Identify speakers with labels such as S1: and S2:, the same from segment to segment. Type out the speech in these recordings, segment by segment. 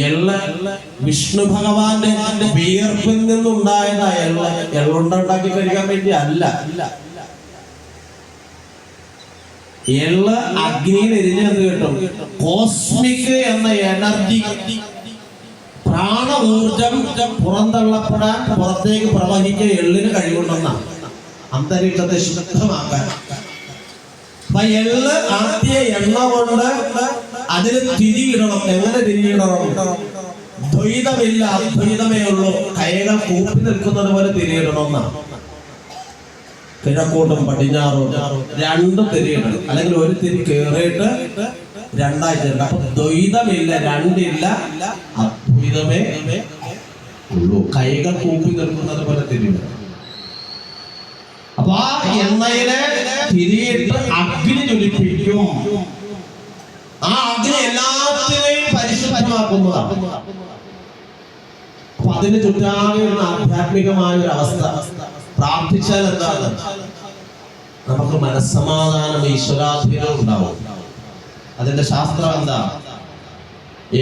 S1: എള്ള വിഷ്ണു ഭഗവാന്റെ വിയർപ്പിൽ നിന്നുണ്ടായതാ എള്ള എള്ളുണ്ട ഉണ്ടാക്കി കഴിക്കാൻ വേണ്ടി അല്ല. എള്ള അഗ്നിയിൽ എരിഞ്ഞെന്ന് കേട്ടോ. കോസ്മിക് എന്ന എനർജി. പ്രാണ ഊർജം പുറന്തള്ളപ്പെടാൻ പുറത്തേക്ക് പ്രവഹിക്കുക എള്ളിന് കഴിവുണ്ടെന്നാണ് അന്തരീക്ഷത്തെ ശുദ്ധമാക്കാൻ. അപ്പൊ എള്ള് ആദ്യ എണ്ണ കൊണ്ട് അതിന് തിരിയിടണം. എങ്ങനെ തിരിയിടണം? ദ്വൈതമില്ല അദ്വൈതമേ ഉള്ളൂ. കൈകൾ കൂപ്പി നിൽക്കുന്നത് പോലെ തിരിയിടണം എന്നാണ് കിഴക്കോട്ടും പടിഞ്ഞാറും രണ്ടും തിരിയിടണം. അല്ലെങ്കിൽ ഒരു തിരി കയറിയിട്ട് രണ്ടായി തിരിയണം അപ്പൊ ദ്വൈതമില്ല രണ്ടില്ല അദ്വൈതമേ ഉള്ളൂ. കൈകൾ കൂപ്പി നിൽക്കുന്നത് പോലെ തിരിയിടണം. അപ്പൊ ആ എണ്ണയിലെ തിരിയിട്ട് അഗ്നി ജ്വലിപ്പിക്കും. ആ അഗ്നി എല്ലാത്തിനെയും പരിശുദ്ധമാക്കുന്നതാണ് അപ്പൊ അതിന് ചുറ്റാകെ ഒരു ആധ്യാത്മികമായ ഒരു അവസ്ഥ. പ്രാർത്ഥിച്ചാൽ എന്താണ്? നമുക്ക് മനസ്സമാധാനം ഈശ്വരാധീനം ഉണ്ടാവും. അതിന്റെ ശാസ്ത്രം എന്താ?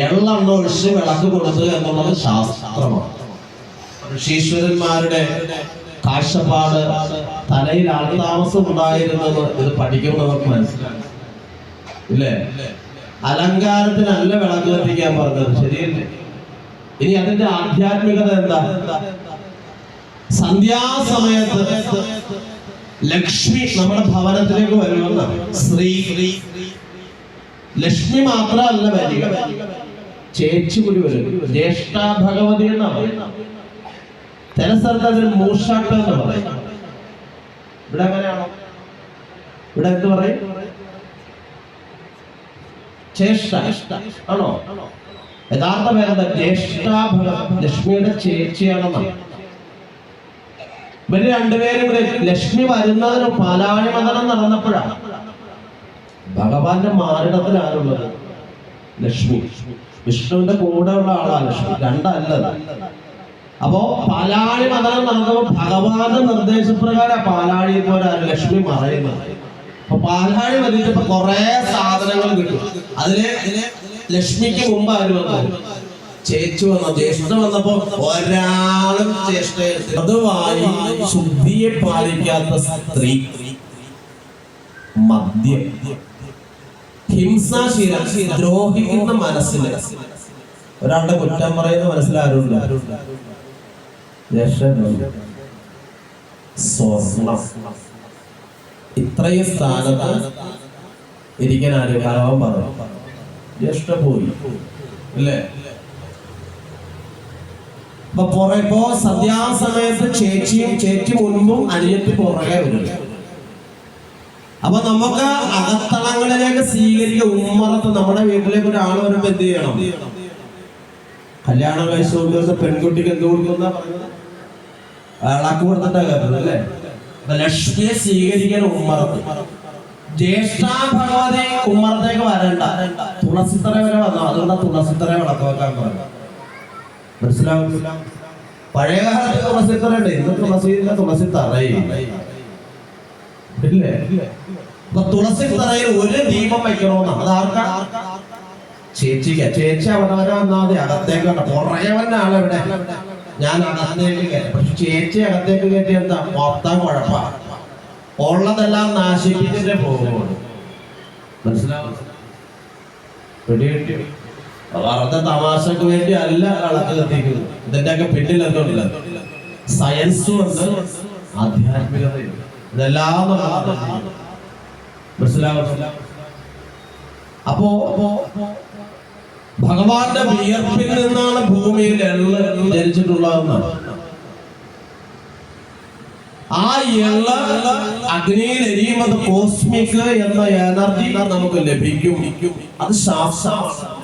S1: എള്ളെണ്ണ ഒഴിച്ച് വിളക്ക് കൊടുക്കുക എന്നുള്ളത് ശാസ്ത്രമാണ്. ഋഷീശ്വരന്മാരുടെ കാഴ്ചപ്പാട് തലയിൽ ആൾതാമസം ഉണ്ടായിരുന്നത് ഇത് പഠിക്കുമ്പോൾ നമുക്ക് മനസ്സിലാക്കാം ഇല്ലേ? അലങ്കാരത്തിനല്ല വിളക്ക് കത്തിക്കാൻ പറഞ്ഞത്. ശരിയല്ലേ? ഇനി അതിന്റെ ആധ്യാത്മികത എന്താ? സന്ധ്യാസമയത്ത് ലക്ഷ്മി നമ്മുടെ ഭവനത്തിലേക്ക് വരുമെന്ന്. ശ്രീ ലക്ഷ്മി മാത്രമല്ല വരിക. ചേച്ചി കൂടി വരും. ജ്യേഷ്ഠ ഭഗവതി എന്നാ പറയുന്നത്. ചില സ്ഥലത്ത് അതിന് മൂഷാട്ട എന്ന് പറയും ഇവിടെ എങ്ങനെയാണോ? ഇവിടെ എന്ത് പറയും? ചേഷ്ട ആണോ? യഥാർത്ഥ പേരെന്താ? ജ്യേഷ്ഠാഭരം ലക്ഷ്മിയുടെ ചേച്ചിയാണെന്നാണ് ഇവർ രണ്ടുപേരും കൂടെ ലക്ഷ്മി വരുന്നതിന് പാലാഴി മന്ദനം നടന്നപ്പോഴാണ് ഭഗവാന്റെ മാറിടത്തിൽ ലക്ഷ്മി. വിഷ്ണുവിന്റെ കൂടെ ഉള്ള ആളാണ് ലക്ഷ്മി. രണ്ടല്ലത് അപ്പോ പാലാഴി മതനം നടന്നപ്പോ ഭഗവാന്റെ നിർദ്ദേശപ്രകാരം പാലാഴി പോലെ ലക്ഷ്മി മറയുന്നത്. അപ്പൊ പാലാഴി വലിച്ചപ്പോ കുറെ സാധനങ്ങൾ കിട്ടും. അതിൽ ലക്ഷ്മിക്ക് മുമ്പ് ആര് വന്നു? ചേച്ചു വന്നു. ജ്യേഷ്ഠ വന്നപ്പോ ഒരാളും ചേഷ്ട ശുദ്ധിയെ പാലിക്കാത്ത സ്ത്രീ. മദ്യം. ഹിംസാശീലം ദ്രോഹിക്കുന്ന മനസ്സിന്. ഒരാളുടെ കുറ്റം പറയുന്ന മനസ്സിലാരുമില്ല സ്വർണം. ഇത്രയും സ്ഥാനത്ത് ഇരിക്കാൻ ആര്? കറവൻ പറഞ്ഞു. ജ്യേഷ്ഠ പോയി. അല്ലേ? അപ്പൊ പുറപ്പോ സന്ധ്യാസമയത്ത് ചേച്ചിയും ചേച്ചി മുൻപും അനിയത്തി പുറകെ വരും. അപ്പൊ നമുക്ക് അകത്തളങ്ങളിലേക്ക് സ്വീകരിക്കുക. ഉമ്മറത്ത് നമ്മുടെ വീട്ടിലേക്ക് ഒരാൾ വരുമ്പോ എന്ത് ചെയ്യണം? കല്യാണം കഴിച്ചു പെൺകുട്ടിക്ക് എന്ത് കൊടുക്കുന്ന അളക്ക് കൊടുത്തിട്ടാ കയറുന്നത് അല്ലേ? ലക്ഷ്മിയെ സ്വീകരിക്കാൻ ഉമ്മറത്ത്. ജ്യേഷ്ഠ ഭഗവതി ഉമ്മറത്തേക്ക് വരണ്ട. തുളസിത്തറ വരെ വന്നു. അതുകൊണ്ട് തുളസിത്തറ വിളക്ക് വെക്കാൻ പറഞ്ഞു മനസ്സിലാവും? പഴയ കാലത്ത് തുളസിത്തറ ഉണ്ട്. ഇന്ന് തുളസിയില്ല തുളസി തറയില്ല ഇല്ലേ? അപ്പൊ ഒരു ദീപം വെക്കണമെന്നാണ് അത് ചേച്ചിക്ക. ചേച്ചി വരെ വന്നാൽ മതി. അകത്തേക്ക് ഞാൻ അകത്തേക്ക് കയറി. പക്ഷെ ചേച്ചി അകത്തേക്ക് കയറ്റി എന്താ? മൊത്തം കുഴപ്പ ഉള്ളതെല്ലാം നാശിപ്പിച്ചിട്ടേ പോകുള്ളൂ. മനസ്സിലാവും തമാശക്ക് വേണ്ടി അല്ല വിളക്ക് കത്തിക്കുന്നത് ഇതിന്റെ ഒക്കെ പിന്നിൽ എന്തുണ്ട് സയൻസും ഉണ്ട്. ആധ്യാത്മികതയും ഇതെല്ലാം മനസ്സിലാവും അപ്പോ ഭഗവാന്റെ വിയർപ്പിൽ നിന്നാണ് ഭൂമിയിൽ എള്ള് ധരിച്ചിട്ടുള്ളതെന്ന് ആ എള്ള അഗ്നിയിൽ എരിയുമ്പോൾ കോസ്മിക് എന്ന എനർജി നമുക്ക് ലഭിക്കും. അത് ശാസ്ത്രമാണ്.